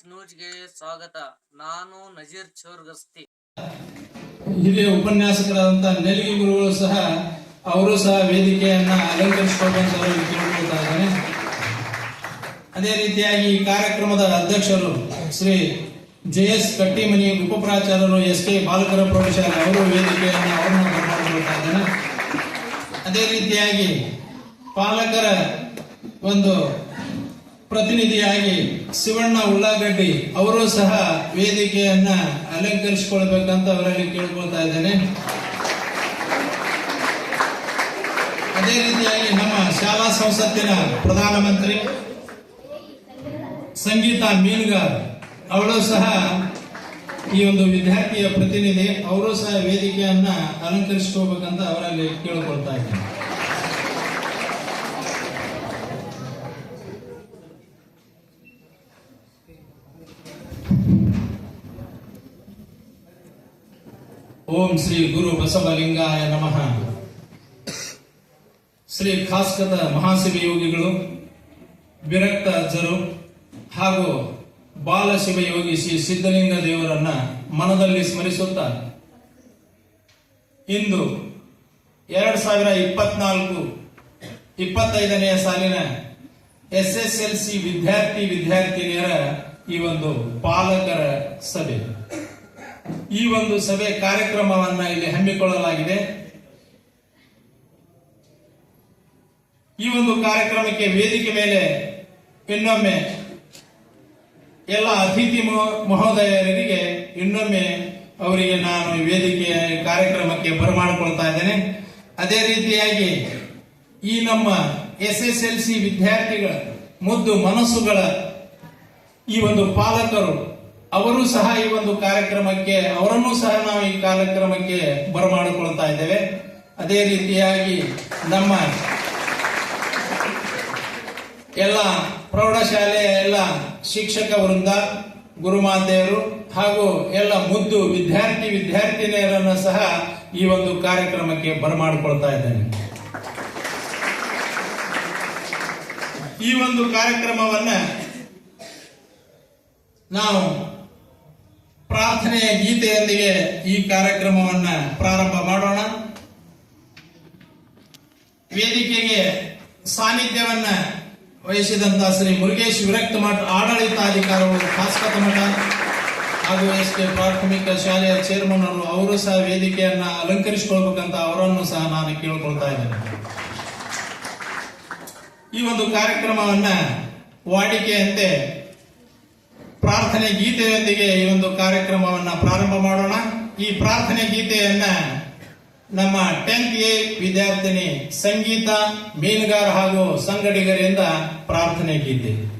ಸ್ವಾಗತ. ನಾನು ನಜೀರ್ ಚೋರ್ಗಸ್ತಿ. ಹಿರಿಯ ಉಪನ್ಯಾಸಕರಾದಂಥ ನೆಲಗಿ ಗುರುಗಳು ಸಹ, ಅವರು ಸಹ ವೇದಿಕೆಯನ್ನ ಅಲಂಕರಿಸಿಕೊಂಡು ಅದೇ ರೀತಿಯಾಗಿ ಈ ಕಾರ್ಯಕ್ರಮದ ಅಧ್ಯಕ್ಷರು ಶ್ರೀ ಜೆ ಎಸ್ ಕಟ್ಟಿಮನಿ ಉಪಪ್ರಾಚಾರ್ಯರು ಎಸ್ ಕೆ ಬಾಲಕರ ಪ್ರೌಢಶಾಲೆ ಅವರು ವೇದಿಕೆಯನ್ನು ಅವರನ್ನು ಕರ್ಕೊಂಡಿದ್ದಾರೆ ಅದೇ ರೀತಿಯಾಗಿ ಪಾಲಕರ ಒಂದು ಪ್ರತಿನಿಧಿಯಾಗಿ ಶಿವಣ್ಣ ಉಳ್ಳಾಗಡ್ಡಿ ಅವರು ಸಹ ವೇದಿಕೆಯನ್ನ ಅಲಂಕರಿಸಿಕೊಳ್ಬೇಕಂತ ಅವರಲ್ಲಿ ಕೇಳ್ಕೊಳ್ತಾ ಇದ್ದೇನೆ. ಅದೇ ರೀತಿಯಾಗಿ ನಮ್ಮ ಶಾಲಾ ಸಂಸತ್ತಿನ ಪ್ರಧಾನಮಂತ್ರಿ ಸಂಗೀತ ಮೀನುಗಾರ್ ಅವಳು ಸಹ ಈ ಒಂದು ವಿದ್ಯಾರ್ಥಿಯ ಪ್ರತಿನಿಧಿ, ಅವರು ಸಹ ವೇದಿಕೆಯನ್ನ ಅಲಂಕರಿಸ್ಕೋಬೇಕಂತ ಅವರಲ್ಲಿ ಕೇಳಿಕೊಳ್ತಾ ಇದ್ದೇನೆ. ಓಂ ಶ್ರೀ ಗುರು ಬಸವಲಿಂಗಾಯ ನಮಃ. ಶ್ರೀ ಖಾಸ್ಕದ ಮಹಾಶಿವ ಯೋಗಿಗಳು ವಿರಕ್ತ ಅಜ್ಜರು ಹಾಗೂ ಬಾಲಶಿವ ಯೋಗಿ ಶ್ರೀ ಸಿದ್ಧಲಿಂಗ ದೇವರನ್ನ ಮನದಲ್ಲಿ ಸ್ಮರಿಸುತ್ತಾ ಇಂದು ಎರಡ್ ಸಾವಿರ ಇಪ್ಪತ್ನಾಲ್ಕು ಇಪ್ಪತ್ತೈದನೆಯ ಸಾಲಿನ ಎಸ್ ಎಸ್ ಎಲ್ ಸಿ ವಿದ್ಯಾರ್ಥಿ ವಿದ್ಯಾರ್ಥಿನಿಯರ ಈ ಒಂದು ಪಾಲಕರ ಸಭೆ. ಈ ಒಂದು ಸಭೆ ಕಾರ್ಯಕ್ರಮವನ್ನ ಇಲ್ಲಿ ಹಮ್ಮಿಕೊಳ್ಳಲಾಗಿದೆ. ಈ ಒಂದು ಕಾರ್ಯಕ್ರಮಕ್ಕೆ ವೇದಿಕೆ ಮೇಲೆ ಇನ್ನೊಮ್ಮೆ ಎಲ್ಲ ಅತಿಥಿ ಮಹೋ- ಮಹೋದಯರಿಗೆ ಇನ್ನೊಮ್ಮೆ ಅವರಿಗೆ ನಾನು ವೇದಿಕೆ ಕಾರ್ಯಕ್ರಮಕ್ಕೆ ಬರಮಾಡಿಕೊಳ್ತಾ ಇದ್ದೇನೆ. ಅದೇ ರೀತಿಯಾಗಿ ಈ ನಮ್ಮ ಎಸ್ ಎಸ್ ಎಲ್ ಸಿ ವಿದ್ಯಾರ್ಥಿಗಳ ಮುದ್ದು ಮನಸ್ಸುಗಳ ಈ ಒಂದು ಪಾಲಕರು ಅವರು ಸಹ ಈ ಒಂದು ಕಾರ್ಯಕ್ರಮಕ್ಕೆ, ಅವರನ್ನು ಸಹ ನಾವು ಈ ಕಾರ್ಯಕ್ರಮಕ್ಕೆ ಬರಮಾಡಿಕೊಳ್ತಾ ಇದ್ದೇವೆ. ಅದೇ ರೀತಿಯಾಗಿ ನಮ್ಮ ಎಲ್ಲ ಪ್ರೌಢಶಾಲೆಯ ಎಲ್ಲ ಶಿಕ್ಷಕ ವೃಂದ, ಗುರುಮಾತೆಯರು ಹಾಗೂ ಎಲ್ಲ ಮುದ್ದು ವಿದ್ಯಾರ್ಥಿ ವಿದ್ಯಾರ್ಥಿನಿಯರನ್ನು ಸಹ ಈ ಒಂದು ಕಾರ್ಯಕ್ರಮಕ್ಕೆ ಬರಮಾಡಿಕೊಳ್ತಾ ಇದ್ದೇನೆ ಈ ಒಂದು ಕಾರ್ಯಕ್ರಮವನ್ನ ನಾವು ಪ್ರಾರ್ಥನೆಯ ಗೀತೆಯೊಂದಿಗೆ ಈ ಕಾರ್ಯಕ್ರಮವನ್ನ ಪ್ರಾರಂಭ ಮಾಡೋಣ. ವೇದಿಕೆಗೆ ಸಾನ್ನಿಧ್ಯವನ್ನ ವಹಿಸಿದಂತ ಶ್ರೀ ಮುರುಗೇಶ್ ವಿರಕ್ತ ಮಠ ಆಡಳಿತಾಧಿಕಾರಿಗಳು ಖಾಸ್ಕತ ಮಠ ಹಾಗೂ ಎಸ್ ಕೆ ಪ್ರಾಥಮಿಕ ಶಾಲೆಯ ಚೇರ್ಮನ್ ಅವರು ಅವರು ಸಹ ವೇದಿಕೆಯನ್ನ ಅಲಂಕರಿಸಿಕೊಳ್ಬೇಕಂತ ಅವರನ್ನು ಸಹ ನಾನು ಕೇಳಿಕೊಳ್ತಾ ಇದ್ದೇನೆ. ಈ ಒಂದು ಕಾರ್ಯಕ್ರಮವನ್ನ ವಾಡಿಕೆಯಂತೆ ಪ್ರಾರ್ಥನೆ ಗೀತೆಯೊಂದಿಗೆ ಈ ಒಂದು ಕಾರ್ಯಕ್ರಮವನ್ನು ಪ್ರಾರಂಭ ಮಾಡೋಣ. ಈ ಪ್ರಾರ್ಥನೆ ಗೀತೆಯನ್ನ ನಮ್ಮ ಟೆಂತ್ ಎ ವಿದ್ಯಾರ್ಥಿನಿ ಸಂಗೀತ ಮೀನುಗಾರ ಹಾಗೂ ಸಂಗಡಿಗರಿಂದ ಪ್ರಾರ್ಥನೆ ಗೀತೆ.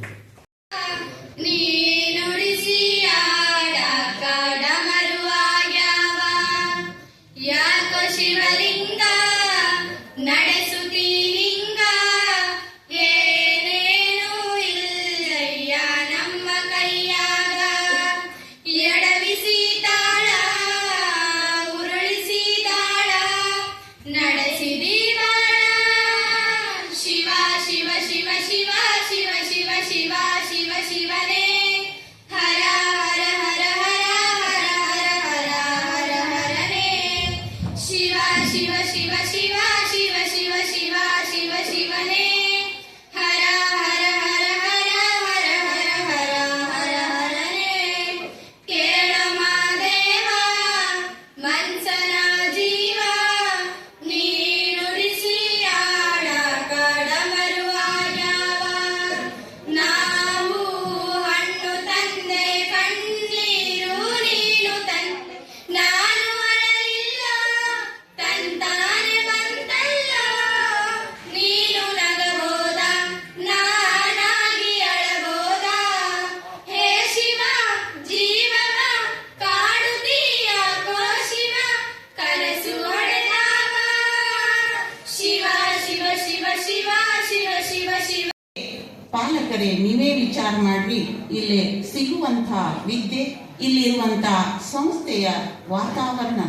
ವಿಚಾರ ಮಾಡ್ರಿ. ಇಲ್ಲಿ ಸಿಗುವಂತ ವಿದ್ಯೆ ಇಲ್ಲಿರುವಂತ ಸಂಸ್ಥೆಯ ವಾತಾವರಣ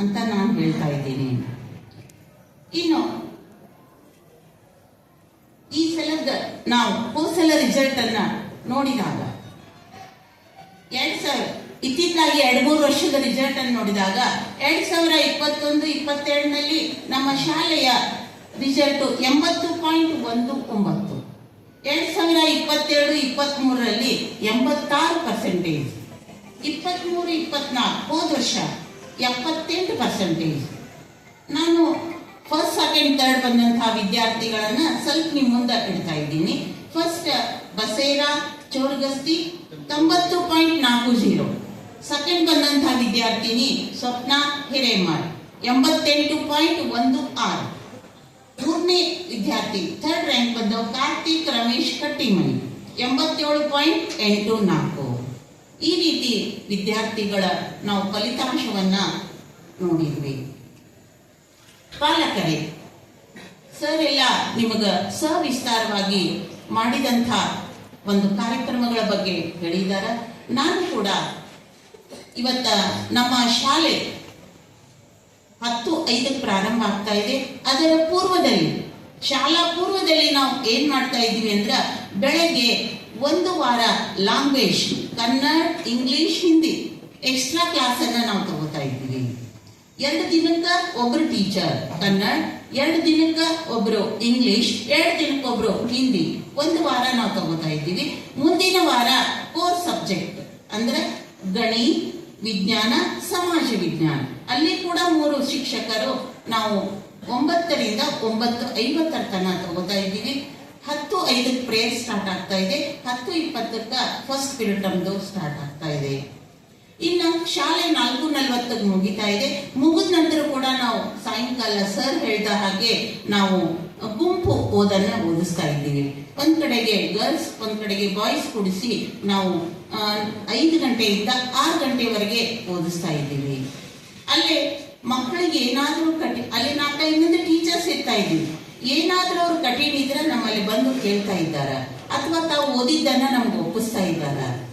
ಅಂತ ನಾನು ಹೇಳ್ತಾ ಇದ್ದೀನಿ. ಇನ್ನು, ಈ ಸಲದ ನಾವು ಹೋದ ಸಲ ರಿಸಲ್ಟ್ ಅನ್ನ ನೋಡಿದಾಗ, ಎರಡ್ ಸಾವಿರ ಇತ್ತೀಚಾಗಿ ಎರಡು ಮೂರು ವರ್ಷದ ರಿಸಲ್ಟ್ ಅನ್ನು ನೋಡಿದಾಗ, ಎರಡ್ ಸಾವಿರ ಇಪ್ಪತ್ತೊಂದು ಇಪ್ಪತ್ತೆರಡರಲ್ಲಿ ನಮ್ಮ ಶಾಲೆಯ ರಿಸಲ್ಟ್ ಎಂಬತ್ತು ಪಾಯಿಂಟ್ ಒಂದು ಒಂಬತ್ತು. ಎರಡ್ ಸಾವಿರ ಇಪ್ಪತ್ತೆರಡು ಇಪ್ಪತ್ತ್ ಮೂರರಲ್ಲಿ ಎಂಬತ್ತಾರು ಪರ್ಸೆಂಟೇಜ್ ಇಪ್ಪತ್ತ್ಮೂರು ಇಪ್ಪತ್ನಾಲ್ಕು ಹೋದ ವರ್ಷ ಎಪ್ಪತ್ತೆಂಟು ಪರ್ಸೆಂಟೇಜ್ ನಾನು ಫಸ್ಟ್ ಸೆಕೆಂಡ್ ಥರ್ಡ್ ಬಂದಂತಹ ವಿದ್ಯಾರ್ಥಿಗಳನ್ನ ಸ್ವಲ್ಪ ನಿಮ್ಮ ಮುಂದೆ ಇಡ್ತಾ ಇದ್ದೀನಿ. ಫಸ್ಟ್ ಬಸೇರಾ, ಚೋರ್ಗಸ್ತಿ ತೊಂಬತ್ತು ಪಾಯಿಂಟ್ ನಾಲ್ಕು ಜೀರೋ. ಸೆಕೆಂಡ್ ಬಂದಂತಹ ವಿದ್ಯಾರ್ಥಿನಿ ಸ್ವಪ್ನ ಹಿರೇಮಾರ್ ಎಂಬತ್ತೆಂಟು ಪಾಯಿಂಟ್ ಒಂದು ಆರು. ಮೂರನೇ ವಿದ್ಯಾರ್ಥಿ. ಥರ್ಡ್ ರ್ಯಾಂಕ್ ಬಂದವ ಕಾರ್ತಿಕ್, ರಮೇಶ್ ಕಟ್ಟಿಮನಿ ಎಂಬತ್ತೇಳು ಪಾಯಿಂಟ್ ಎಂಟು ನಾಲ್ಕು. ಈ ರೀತಿ ವಿದ್ಯಾರ್ಥಿಗಳ ನಾವು ಫಲಿತಾಂಶವನ್ನ ನೋಡಿದ್ವಿ. ಪಾಲಕರೇ ಸರ್ ಎಲ್ಲ ನಿಮಗ ಸವಿಸ್ತಾರವಾಗಿ ಮಾಡಿದಂಥ ಒಂದು ಕಾರ್ಯಕ್ರಮಗಳ ಬಗ್ಗೆ ಹೇಳಿದಾರ. ನಾನು ಕೂಡ ಇವತ್ತ ನಮ್ಮ ಶಾಲೆ ಹತ್ತು, ಐದಕ್ಕೆ ಪ್ರಾರಂಭ ಆಗ್ತಾ ಇದೆ. ಅದರ ಪೂರ್ವದಲ್ಲಿ, ಶಾಲಾ ಪೂರ್ವದಲ್ಲಿ ನಾವು ಏನ್ ಮಾಡ್ತಾ ಇದ್ದೀವಿ ಅಂದ್ರೆ, ಬೆಳಗ್ಗೆ ಒಂದು ವಾರ language Kannada English Hindi extra class ಅನ್ನ ನಾವು ತಗೋತಾ ಇದ್ದೀವಿ. ಎರಡು ದಿನಕ್ಕ ಒಬ್ರು ಟೀಚರ್ ಕನ್ನಡ, ಎರಡು ದಿನಕ್ಕ ಒಬ್ರು ಇಂಗ್ಲಿಷ್ ಎರಡು ದಿನಕ್ಕೆ ಒಬ್ರು ಹಿಂದಿ ಒಂದು ವಾರ ನಾವು ತಗೋತಾ ಇದ್ದೀವಿ. ಮುಂದಿನ ವಾರ ಕೋರ್ ಸಬ್ಜೆಕ್ಟ್ ಅಂದ್ರೆ ಗಣಿತ ವಿಜ್ಞಾನ, ಸಮಾಜ ವಿಜ್ಞಾನ. ಅಲ್ಲಿ ಕೂಡ ಮೂರು ಶಿಕ್ಷಕರು ನಾವು ಒಂಬತ್ತರಿಂದ ಒಂಬತ್ತು, ಐವತ್ತರ ತನಕ ತಗೋತಾ ಇದ್ದೀವಿ. ಹತ್ತು, ಐದಕ್ಕೆ ಪ್ರೇಯರ್ ಸ್ಟಾರ್ಟ್ ಆಗ್ತಾ ಇದೆ. ಹತ್ತು, ಇಪ್ಪತ್ತಕ್ಕ ಫಸ್ಟ್ ಪಿರಿಯಡ್ ನಮ್ದು ಸ್ಟಾರ್ಟ್ ಆಗ್ತಾ ಇದೆ. ಇನ್ನು ಶಾಲೆ ನಾಲ್ಕು, ನಲ್ವತ್ತಕ್ಕೆ ಮುಗಿತಾ ಇದೆ. ಮುಗಿದ ನಂತರ ಕೂಡ ನಾವು ಸಾಯಂಕಾಲ ಸರ್ ಹೇಳಿದ ಹಾಗೆ ನಾವು ಗುಂಪು ಓದನ್ನ ಓದಿಸ್ತಾ ಇದ್ದೀವಿ. ಒಂದ್ ಕಡೆಗೆ ಗರ್ಲ್ಸ್ ಒಂದ್ ಕಡೆಗೆ ಬಾಯ್ಸ್ ಕೂಡಿಸಿ ನಾವು ಐದು ಗಂಟೆಯಿಂದ ಆರು ಗಂಟೆವರೆಗೆ ಓದಿಸ್ತಾ ಇದ್ದೀವಿ. ಅಲ್ಲೇ ಮಕ್ಕಳಿಗೆ ಏನಾದರೂ ಕಠಿ, ಅಲ್ಲಿ ನಾಲ್ಕೈದು ಮಂದಿ ಟೀಚರ್ಸ್ ಇರ್ತಾ ಇದ್ದೀವಿ ಏನಾದರೂ ಅವ್ರು ಕಠಿಣ ಇದ್ರೆ ನಮ್ಮಲ್ಲಿ ಬಂದು ಕೇಳ್ತಾ ಇದ್ದಾರ. ಅಥವಾ ತಾವು ಓದಿದ್ದನ್ನ ನಮ್ಗೆ ಒಪ್ಪಿಸ್ತಾ ಇದ್ದಾರ.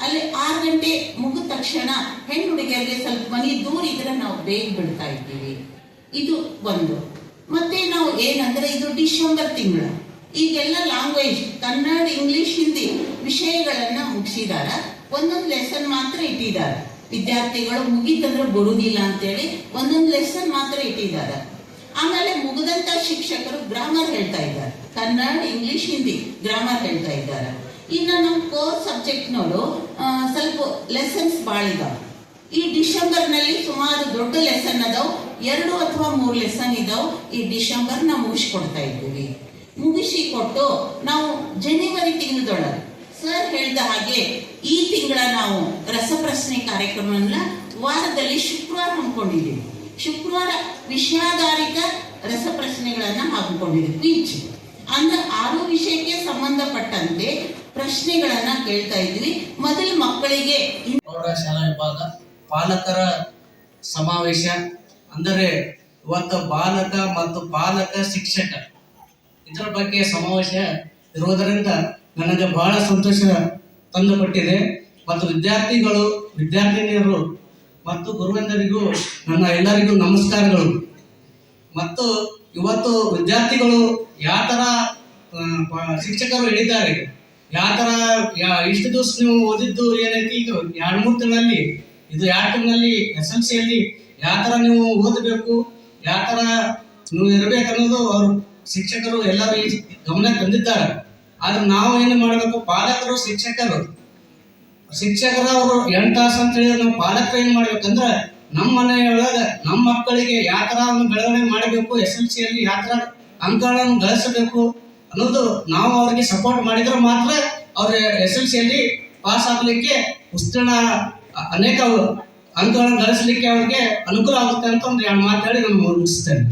ಅಲ್ಲಿ ಆರು ಗಂಟೆ ಮುಗಿದ ತಕ್ಷಣ ಹೆಣ್ಣು ಹುಡುಗಿಯರಿಗೆ ಸ್ವಲ್ಪ ಮನೆ ದೂರ ಇದ್ರೆ ನಾವು ಬೇಗ ಬಿಡ್ತಾ ಇದ್ದೀವಿ. ಇದು ಒಂದು. ಮತ್ತೆ ನಾವು ಏನಂದ್ರೆ ಇದು ಡಿಸೆಂಬರ್ ತಿಂಗಳು. ಈಗೆಲ್ಲ ಲ್ಯಾಂಗ್ವೇಜ್ ಕನ್ನಡ, ಇಂಗ್ಲಿಷ್, ಹಿಂದಿ ವಿಷಯಗಳನ್ನ ಮುಗಿಸಿದಾರ. ಒಂದೊಂದು ಲೆಸನ್ ಮಾತ್ರ ಇಟ್ಟಿದ್ದಾರೆ ವಿದ್ಯಾರ್ಥಿಗಳು ಮುಗೀತಂದ್ರೆ ಬರುವುದಿಲ್ಲ ಅಂತೇಳಿ ಒಂದೊಂದು ಲೆಸನ್ ಮಾತ್ರ ಇಟ್ಟಿದ್ದಾರೆ. ಆಮೇಲೆ ಮುಗಿದಂತ ಶಿಕ್ಷಕರು ಗ್ರಾಮರ್ ಹೇಳ್ತಾ ಇದ್ದಾರೆ. ಕನ್ನಡ ಇಂಗ್ಲಿಷ್ ಹಿಂದಿ ಗ್ರಾಮರ್ ಹೇಳ್ತಾ ಇದ್ದಾರೆ. ಇನ್ನು ನಮ್ಮ ಕೋರ್ ಸಬ್ಜೆಕ್ಟ್ನವರು ಸ್ವಲ್ಪ ಲೆಸನ್ಸ್ ಭಾಳ ಇದಾವೆ. ಈ ಡಿಸೆಂಬರ್ನಲ್ಲಿ ಸುಮಾರು ದೊಡ್ಡ ಲೆಸನ್ ಅದಾವ, ಎರಡು ಅಥವಾ ಮೂರು ಲೆಸನ್ ಇದಾವ, ಈ ಡಿಸೆಂಬರ್ ನಾವು ಮುಗಿಸ್ಕೊಡ್ತಾ ಇದ್ದೀವಿ. ಮುಗಿಸಿ ಕೊಟ್ಟು ನಾವು ಜನವರಿ ತಿಂಗಳದೊಳಗೆ ಸರ್ ಹೇಳಿದ ಹಾಗೆ, ಈ ತಿಂಗಳ ನಾವು ರಸಪ್ರಶ್ನೆ ಕಾರ್ಯಕ್ರಮವನ್ನ ವಾರದಲ್ಲಿ ಶುಕ್ರವಾರ ಹಮ್ಮಿಕೊಂಡಿದ್ದೀವಿ. ಶುಕ್ರವಾರ ವಿಷಯಾಧಾರಿತ ರಸಪ್ರಶ್ನೆಗಳನ್ನ ಹಾಕಿಕೊಂಡಿದ್ದೀವಿ ಕ್ವಿಜ್ ಅಂದ್ರೆ ಆರು ವಿಷಯಕ್ಕೆ ಸಂಬಂಧಪಟ್ಟಂತೆ ಪ್ರಶ್ನೆಗಳನ್ನ ಕೇಳ್ತಾ ಇದ್ವಿ ಮೊದಲು ಮಕ್ಕಳಿಗೆ ಶಾಲಾ ವಿಭಾಗ, ಪಾಲಕರ ಸಮಾವೇಶ, ಅಂದರೆ ಇವತ್ತು ಬಾಲಕ ಮತ್ತು ಪಾಲಕ ಶಿಕ್ಷಕ. ಇದರ ಬಗ್ಗೆ ಸಮಾವೇಶ ಇರುವುದರಿಂದ ನನಗೆ ಬಹಳ ಸಂತೋಷ ತಂದುಕೊಟ್ಟಿದೆ. ಮತ್ತು ವಿದ್ಯಾರ್ಥಿಗಳು, ವಿದ್ಯಾರ್ಥಿನಿಯರು ಮತ್ತು ಗುರುವಂದರಿಗೂ ನನ್ನ ಎಲ್ಲರಿಗೂ ನಮಸ್ಕಾರಗಳು. ಮತ್ತು ಇವತ್ತು ವಿದ್ಯಾರ್ಥಿಗಳು ಯಾವ ಥರ ಶಿಕ್ಷಕರು ಹೇಳಿದ್ದಾರೆ. ಯಾವ ಥರ ಇಷ್ಟು ದಿವಸ ನೀವು ಓದಿದ್ದು ಏನೈತಿ? ಈಗ ಎರಡು ಮೂರು ತಿಂಗಳಲ್ಲಿ, ಇದು ಎರಡು ತಿಂಗಳಲ್ಲಿ, ಎಸ್ ಎಲ್ ಸಿಯಲ್ಲಿ ಯಾವ ಥರ ನೀವು ಓದಬೇಕು? ಯಾವ ಥರ ನೀವು ಇರಬೇಕನ್ನೋದು ಅವರು ಶಿಕ್ಷಕರು ಎಲ್ಲರೂ ಗಮನ ತಂದಿದ್ದಾರೆ. ಆದ್ರೆ ನಾವು ಏನು ಮಾಡಬೇಕು? ಪಾಲಕರು, ಶಿಕ್ಷಕರು. ಶಿಕ್ಷಕರ ಅವರು ಎಂಟು ತಾಸು ಅಂತ ಹೇಳಿದ್ರೆ ನಾವು ಪಾಲಕರು ಏನ್ ಮಾಡ್ಬೇಕಂದ್ರೆ ನಮ್ಮ ಮನೆಯೊಳಗ ನಮ್ಮ ಮಕ್ಕಳಿಗೆ ಯಾವ ಒಂದು ಬೆಳವಣಿಗೆ ಮಾಡಬೇಕು ಎಸ್ ಎಲ್ ಸಿಯಲ್ಲಿ ಯಾವ ತರ ಅಂಕಗಳನ್ನು ಗಳಿಸಬೇಕು ಅನ್ನೋದು ನಾವು ಅವ್ರಿಗೆ ಸಪೋರ್ಟ್ ಮಾಡಿದ್ರೆ ಮಾತ್ರ ಅವ್ರ ಎಸ್ ಎಲ್ ಸಿಯಲ್ಲಿ ಪಾಸ್ ಆಗ್ಲಿಕ್ಕೆ ಉತ್ತೀರ್ಣ ಅನೇಕ ಅಂಕಗಳನ್ನು ಗಳಿಸಲಿಕ್ಕೆ ಅವ್ರಿಗೆ ಅನುಕೂಲ ಆಗುತ್ತೆ ಅಂತ ಒಂದು ಎರಡು ಮಾತಾಡಿ ನಾನು ಮುಗಿಸ್ತೇನೆ.